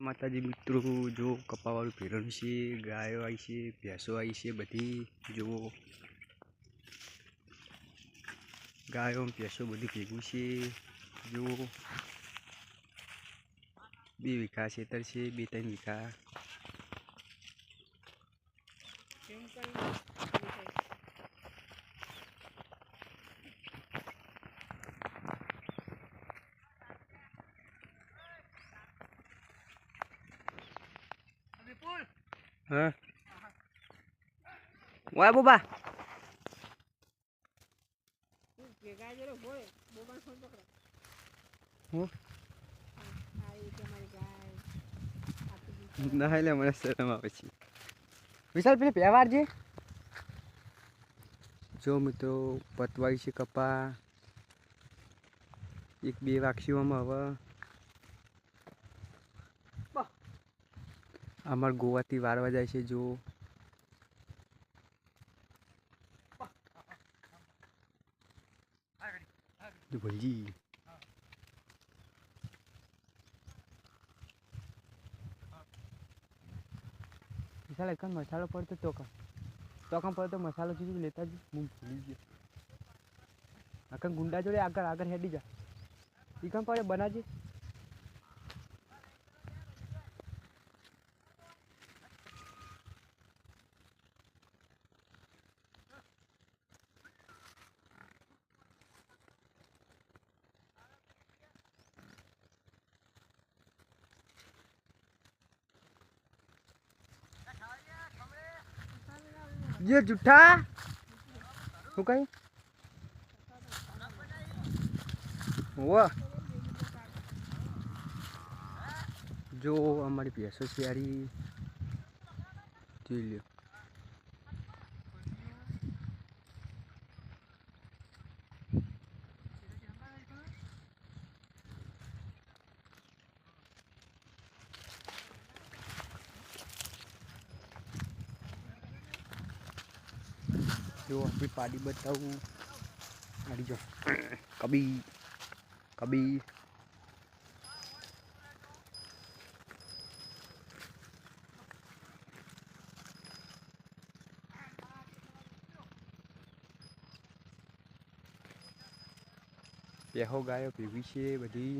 માતાજી મિત્રો જો કપાવાળું ભેરણ છે ગાયો આવી છે ભેંસો આવી છે બધી જુઓ ગાયો અને ભેંસો બધી ભેગું છે જુઓ બે વીઘા ખેતર છે બે ત્રણ વીઘા હા? વાય બોબા. ના એટલે મને શરમ આવે છે. વિશાલ, પેલી પહેવાર છે જો મિત્રો પતવાય છે કપા. એક બે વાક્ષીઓમાં હવે. અમાર ગોવાથી વારવા જાય છે જો ભલજી. વિશાલ એક મસાલો પડતો તો કામ પડતો મસાલો જોજો લેતા જ હું ભૂલી ગયો. આખા ગુંડા જોડે આગળ આગળ હેડી જા. એ કામ પડે બનાજી? ये जुठा। શું कहीं? વાહ જો અમારી ભેંસો જોઈ લ્યો જો આપણી પાડી બતાવું આડી જો કબી કબી પેહો ગાયો ભેગી છે બધી